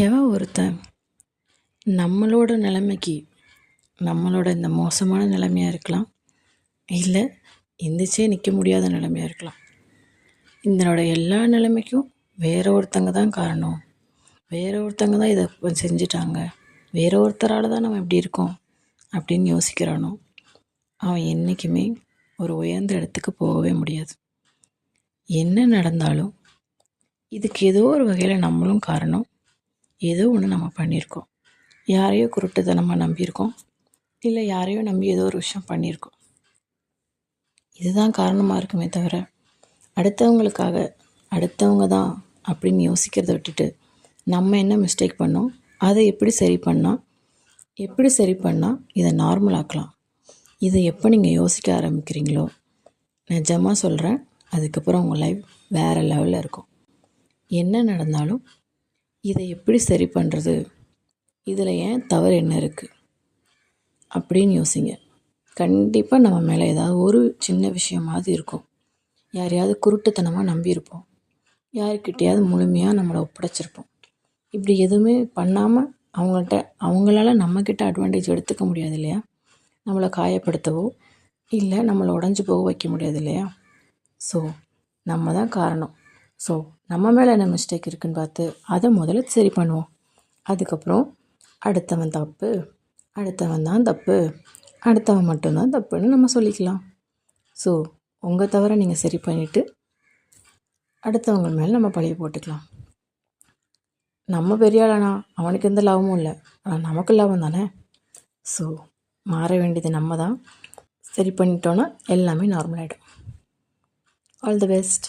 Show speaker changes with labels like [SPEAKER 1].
[SPEAKER 1] எவன் ஒருத்தன் நம்மளோட நிலைமைக்கு நம்மளோட இந்த மோசமான நிலைமையாக இருக்கலாம். இல்லை எந்திரிச்சே நிற்க முடியாத நிலைமையாக இருக்கலாம். இதனோட எல்லா நிலைமைக்கும் வேற ஒருத்தங்க தான் காரணம். வேற ஒருத்தங்க தான் இதை செஞ்சிட்டாங்க. வேற ஒருத்தரால் தான் நம்ம இப்படி இருக்கோம் அப்படின்னு யோசிக்கிறானோ அவன் என்றைக்குமே ஒரு உயர்ந்த இடத்துக்கு போகவே முடியாது. என்ன நடந்தாலும் இதுக்கு ஏதோ ஒரு வகையில் நம்மளும் காரணம். ஏதோ ஒன்று நம்ம பண்ணியிருக்கோம் யாரையோ குருட்டுத்தனமாக நம்பியிருக்கோம். இல்லை யாரையோ நம்பி ஏதோ ஒரு விஷயம் பண்ணியிருக்கோம். இதுதான் காரணமாக இருக்குமே தவிர அடுத்தவங்களுக்காக அடுத்தவங்க தான் அப்படின்னு யோசிக்கிறத விட்டுட்டு நம்ம என்ன மிஸ்டேக் பண்ணோம்? அதை எப்படி சரி பண்ணால் எப்படி சரி பண்ணால் இதை நார்மலாக்கலாம் இதை எப்போ நீங்கள் யோசிக்க ஆரம்பிக்கிறீங்களோ? நிஜமாக சொல்கிறேன் அதுக்கப்புறம் உங்கள் லைஃப் வேறு லெவலில் இருக்கும். என்ன நடந்தாலும் இதை எப்படி சரி பண்ணுறது இதில் ஏன் தவறு என்ன இருக்குது அப்படின்னு யோசிங்க. கண்டிப்பாக நம்ம மேலே ஏதாவது ஒரு சின்ன விஷயமாவது இருக்கும். யாரையாவது குருட்டுத்தனமாக நம்பியிருப்போம். யாருக்கிட்டையாவது முழுமையாக நம்மளை ஒப்படைச்சிருப்போம். இப்படி எதுவுமே பண்ணாமல் அவங்கள்ட்ட அவங்களால நம்மக்கிட்ட அட்வான்டேஜ் எடுத்துக்க முடியாது இல்லையா? நம்மளை காயப்படுத்தவோ இல்லை நம்மளை உடஞ்சி போக வைக்க முடியாது இல்லையா? ஸோ நம்ம தான் காரணம். ஸோ நம்ம மேலே என்ன மிஸ்டேக் இருக்குன்னு பார்த்து அதை முதல்ல சரி பண்ணுவோம். அதுக்கப்புறம் அடுத்தவன் தப்பு அடுத்தவன் தான் தப்பு அடுத்தவன் மட்டும்தான் தப்புன்னு நம்ம சொல்லிக்கலாம். ஸோ உங்கள் தவிர நீங்கள் சரி பண்ணிவிட்டு அடுத்தவங்க மேலே நம்ம பழிய போட்டுக்கலாம். நம்ம பெரிய ஆளானா அவனுக்கு எந்த லாபமும் இல்லை. ஆனால் நமக்கு லாபம் தானே? ஸோ மாற வேண்டியது நம்ம தான். சரி பண்ணிட்டோன்னா எல்லாமே நார்மல் ஆகிடும் ஆல் தி பெஸ்ட்